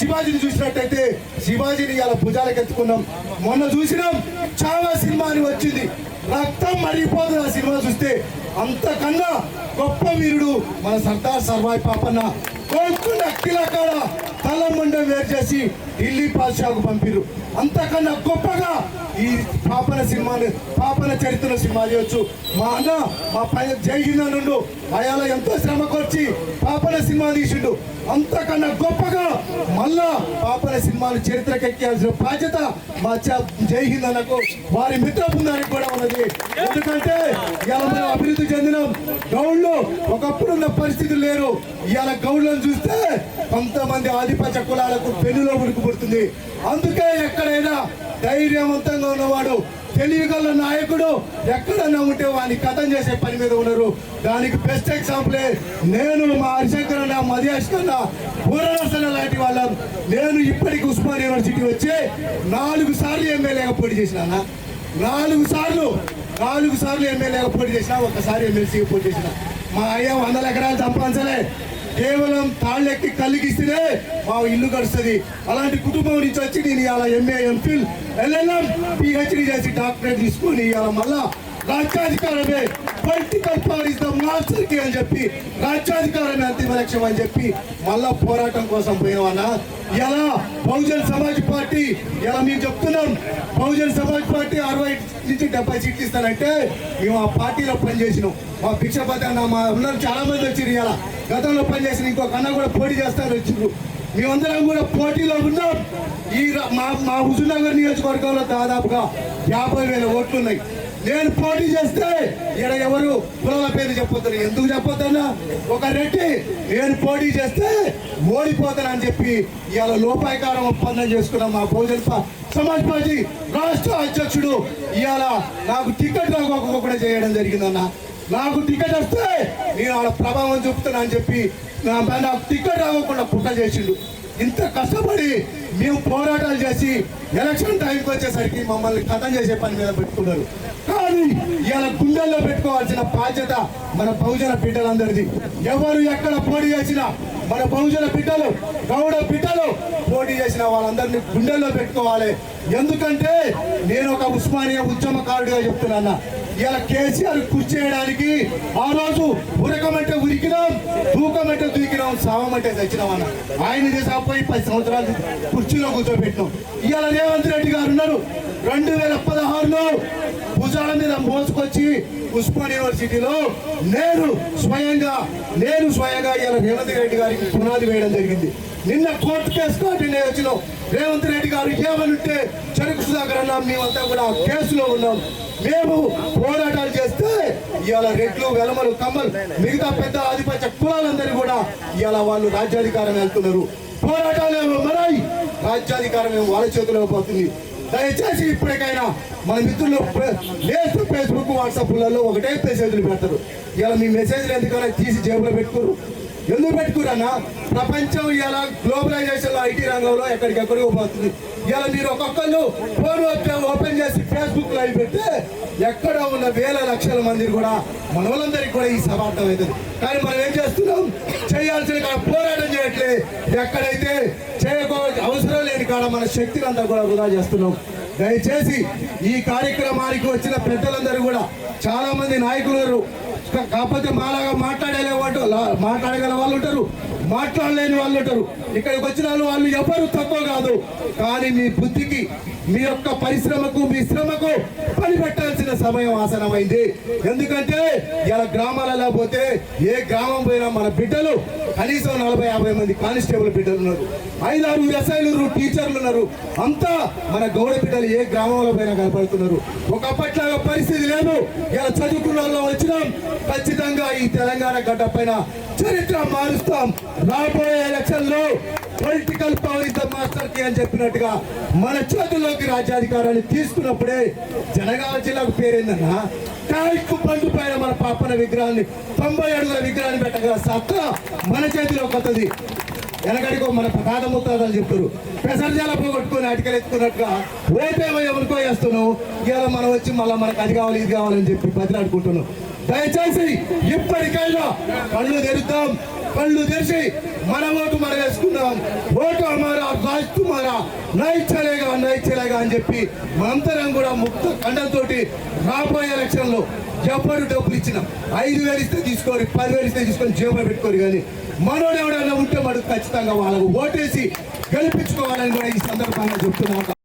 శివాజీని చూసినట్టయితే శివాజీని ఇలా భుజాలకు ఎత్తుకున్నాం. మొన్న చూసినాం చాలా సినిమా అని వచ్చింది. రక్తం మరిగిపోతుంది ఆ సినిమా చూస్తే. అంతకన్నా గొప్ప వీరుడు మన సర్దార్ సర్వాయి పాపన్న. కోరుకున్న అక్కిల కాడ వేరు చేసి ఢిల్లీ పాషాకు పంపిరు అంతకన్నా గొప్పగా ఈ పాపన సినిమాని పాపన చరిత్ర సినిమా చేయొచ్చు. మా అన్న మా పైన జై హింద్ నుండు అయాల ఎంతో శ్రమకొచ్చి పాపన సినిమా తీసిండు. అంతకన్నా గొప్పగా మళ్ళా పాపన సినిమాలు చరిత్రకెక్కాల్సిన బాధ్యత మా చ- జై హింద్ అన్నకు వారి మిత్ర బృందానికి కూడా ఉన్నది. ఎందుకంటే ఇవాళ మనం అభివృద్ధి చెందినాం. గౌడ్లు ఒకప్పుడు ఉన్న పరిస్థితులు లేరు. ఇవాళ గౌడ్లను చూస్తే కొంతమంది పచ్చ కులాలకు పెనులో ఉడికిపడుతుంది. అందుకే ఎక్కడైనా ధైర్యవంతంగా ఉన్నవాడు తెలియగల నాయకుడు ఎక్కడన్నా ఉంటే వాడిని కథం చేసే పని మీద ఉన్నారు. దానికి బెస్ట్ ఎగ్జాంపులే నేను మా హరిశంకర్ అన్న మధుయాష్ కన్నా లాంటి వాళ్ళం. నేను ఇప్పటికి ఉస్మాన్ యూనివర్సిటీ వచ్చి నాలుగు సార్లు ఎమ్మెల్యేగా పోటీ చేసినా నాలుగు సార్లు నాలుగు సార్లు ఎమ్మెల్యేగా పోటీ చేసిన ఒకసారి ఎమ్మెల్సీగా పోటీ చేసిన. మా అయ్య వందల ఎకరాలు సంపాదించలే. కేవలం తాళ్ళెక్కి కలిగిస్తేనే మా ఇల్లు గడుస్తుంది. అలాంటి కుటుంబం నుంచి వచ్చి నేను ఇవాళ ఎంఏ ఎంఫిల్ ఎల్ఎల్ఎం పిహెచ్డి చేసి డాక్టరేట్ తీసుకుని ఇవాళ మళ్ళా రాజ్యాధికారమే. పొలిటికల్ పవర్ ఇస్ ద మాస్టర్కి అని చెప్పి రాజ్యాధికారమే అంతిమ లక్ష్యం అని చెప్పి మళ్ళా పోరాటం కోసం పోయినామన్నా ఎలా? బహుజన్ సమాజ్ పార్టీ ఎలా మేము చెప్తున్నాం? బహుజన్ సమాజ్ పార్టీ అరవై నుంచి డెబ్బై సీట్లు ఇస్తానంటే మేము ఆ పార్టీలో పనిచేసినాం. మా భిక్షపతి అన్న మా అందరూ చాలా మంది వచ్చారు ఇలా గతంలో పనిచేసిన ఇంకొక అన్న కూడా పోటీ చేస్తారు వచ్చిండ్రు మేమందరం కూడా పోటీలో ఉన్నాం. ఈ ర- మా మా హుజూర్నగర్ నియోజకవర్గంలో దాదాపుగా యాభై వేల ఓట్లు ఉన్నాయి. నేను పోటీ చేస్తే ఇక్కడ ఎవరు కులాల పేరు చెప్పొద్దు ఎందుకు చెప్పొద్దన్నా? ఒక రెడ్డి నేను పోటీ చేస్తే ఓడిపోతానని చెప్పి ఇవాళ లోపాయకారం ఒప్పందం చేసుకున్నాం మా బహుజన్ సమాజ్ పార్టీ రాష్ట్ర అధ్యక్షుడు ఇవాళ నాకు టికెట్ రాకపోకుండా చేయడం జరిగిందన్న. నాకు టికెట్ వస్తే నేను ఆడ ప్రభావం చూపుతానని చెప్పి నా- నాకు టికెట్ రాకుండా పుట్ట చేసిండు. ఇంత కష్టపడి మేము పోరాటాలు చేసి ఎలక్షన్ టైంకి వచ్చేసరికి మమ్మల్ని కథం చేసే పని మీద పెట్టుకున్నారు. కానీ ఇలా గుండెల్లో పెట్టుకోవాల్సిన బాధ్యత మన బహుజన బిడ్డలందరిది. ఎవరు ఎక్కడ పోటీ చేసినా మన బహుజన బిడ్డలు గౌడ బిడ్డలు పోటీ చేసిన వాళ్ళందరినీ గుండెల్లో పెట్టుకోవాలి. ఎందుకంటే నేను ఒక ఉస్మానియా ఉద్యమకారుడిగా చెప్తున్నా ఇలా కేసీఆర్ కుర్చీ చేయడానికి ఆ రోజు ఉరకమంటే ఉరికినాం దూకమంటే దూకినాం సావమంటే చచ్చినాం అన్న. ఆయన చేసాపోయి పది సంవత్సరాలు కుర్చీలో కూర్చోబెట్టినాం. ఇవాళ రేవంత్ రెడ్డి గారు ఉన్నారు. రెండు వేల పదహారులో భుజాల మీద మోసుకొచ్చి ఉస్మాన్ యూనివర్సిటీలో నేను స్వయంగా నేను స్వయంగా ఇవాళ రేవంత్ రెడ్డి గారికి పునాది వేయడం జరిగింది. నిన్న కోర్టు కేసు కాబట్టి నేను రేవంత్ రెడ్డి గారు ఏమనుంటే చెరుకు సుధాకర్ అన్నాం మేమంతా కూడా ఆ కేసులో ఉన్నాం. మేము పోరాటాలు చేస్తే ఇవాళ రెడ్లు వెలమలు కమ్మలు మిగతా పెద్ద ఆధిపత్య కులాలందరూ కూడా ఇవాళ వాళ్ళు రాజ్యాధికారం వెళ్తున్నారు. పోరాటాలు ఏమో మరాయి రాజ్యాధికారం ఏమో వాళ్ళ చేతిలో పోతుంది. దయచేసి ఇప్పటికైనా మన మిత్రులు లేదు ఫేస్బుక్ వాట్సాప్లలో ఒకటే మెసేజ్లు పెడతారు. ఇలా మీ మెసేజ్లు ఎందుకైనా తీసి జేబులో పెట్టుకోరు. ఎందుకు పెట్టుకురన్నా ప్రపంచం ఇలా గ్లోబలైజేషన్లో ఐటీ రంగంలో ఎక్కడికెక్కడికి పోతుంది. ఇలా మీరు ఒక్కొక్కరు ఫోన్ ఓపెన్ ఓపెన్ చేసి ఫేస్బుక్ లైవ్ పెడితే ఎక్కడ ఉన్న వేల లక్షల మంది కూడా మన వాళ్ళందరికీ కూడా ఈ సమార్థం అవుతుంది కానీ మనం ఏం చేస్తున్నాం? చేయాల్సిన కాడ పోరాటం చేయట్లే. ఎక్కడైతే చేయకో అవసరం లేని కాడ మన శక్తిని అంతా కూడా వృధా చేస్తున్నాం. దయచేసి ఈ కార్యక్రమానికి వచ్చిన పెద్దలందరూ కూడా చాలా మంది నాయకులు కాకపోతే మాలాగా మాట్లాడలే వాళ్ళు మాట్లాడగల వాళ్ళు ఉంటారు. మాట్లాడలేని వాళ్ళు ఉంటారు. ఇక్కడికి వచ్చిన వాళ్ళు వాళ్ళు ఎవరు తక్కువ కాదు. కానీ మీ బుద్ధికి మీ యొక్క పరిశ్రమకు మీ శ్రమకు పని పెట్టాల్సిన సమయం ఆసనమైంది. ఎందుకంటే ఇలా గ్రామాలలో పోతే ఏ గ్రామం పోయినా మన బిడ్డలు కనీసం నలభై యాభై మంది కానిస్టేబుల్ బిడ్డలు ఉన్నారు. ఐదారు ఎస్ఐలు టీచర్లు ఉన్నారు. అంతా మన గౌడ బిడ్డలు ఏ గ్రామంలో పోయినా కనపడుతున్నారు. ఒకప్పట్లాగా పరిస్థితి లేదు. ఇలా చదువుకున్న వచ్చినాం. ఖచ్చితంగా ఈ తెలంగాణ గడ్డ పైన చరిత్ర మారుస్తాం. రాబోయే ఎలక్షన్లో పొలిటికల్ పవర్ ఇస్ ద మాస్టర్కి అని చెప్పినట్టుగా మన చేతుల్లోకి రాజ్యాధికారాన్ని తీసుకున్నప్పుడే జనగామ జిల్లాకు పేరేందన్నా? కాయకు పండు పైన మన పాపన విగ్రహాన్ని తొంభై అడుగుల విగ్రహాన్ని పెట్టగల సత్తా మన చేతిలోకి వస్తుంది వెనకడికో మన ప్రధాన ముత్తాతలు చెప్తారు పెసరజాల పోగొట్టుకుని అటికలు ఎత్తుకున్నట్టుగా ఓటేమో ఎవరికో వేస్తున్నావు. ఇవాళ మనం వచ్చి మళ్ళీ మనకు అది కావాలి ఇది కావాలని చెప్పి బదిలాడుకుంటున్నాం దయచేసి ఇప్పటికైనా కళ్ళు తెరుద్దాం. కళ్ళు తెరిచి మన ఓటు మన వేసుకుందాం. ఓటు అమారా రాజ్ తుమారా నై అని చెప్పి మనంతరం కూడా ముక్త ఖండంతో రాబోయే ఎలక్షన్లో ఎవరు డబ్బులు ఇచ్చిన ఐదు వేలు ఇస్తే తీసుకోరు పదివేలు ఇస్తే తీసుకొని జేబులో పెట్టుకోరు కానీ మనోడు ఎవడైనా ఉంటే మనకు ఖచ్చితంగా వాళ్ళకు ఓటేసి గెలిపించుకోవాలని కూడా ఈ సందర్భంగా చెప్తున్నాం.